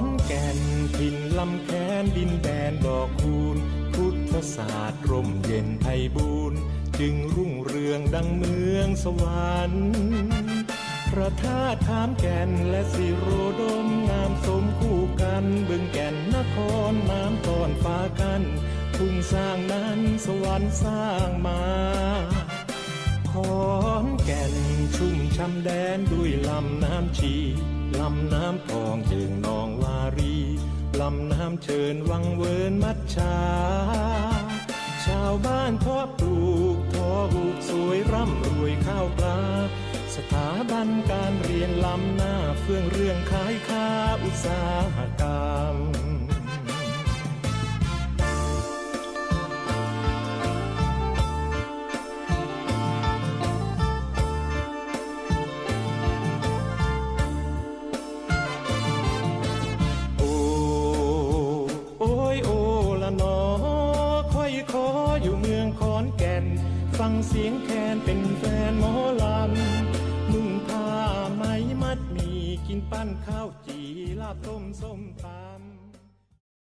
อนแก่นพินลำแขนดินแดนดอกคูณ พุทธศาสตร์ร่มเย็นไพบูรณ์จึงรุ่งเรืองดังเมืองสวรรค์พระธาตุขามแก่นและสิโรดมงามสมคู่กัน บึงแก่นนครน้ำตอนฟ้ากันทุ่งสร้างนั้นสวรรค์สร้างมาขอนแก่นชุ่มช่ำแดนด้วยลำน้ำชีลำน้ำทองจิงนอน เชิญวังเวินมัดชา ชาวบ้านเพาะปลูกทอบูกสวยร่ำรวยข้าวปลา สถาบันการเรียนล้ำหน้าเฟื่องเรื่องขายค้าอุตสาหกรรม ฟังเสียงแคนเป็นแฟนหมอลำนุ่งผ้าไหมมัดมีกินปั้นข้าวจีลาบต้มส้มตา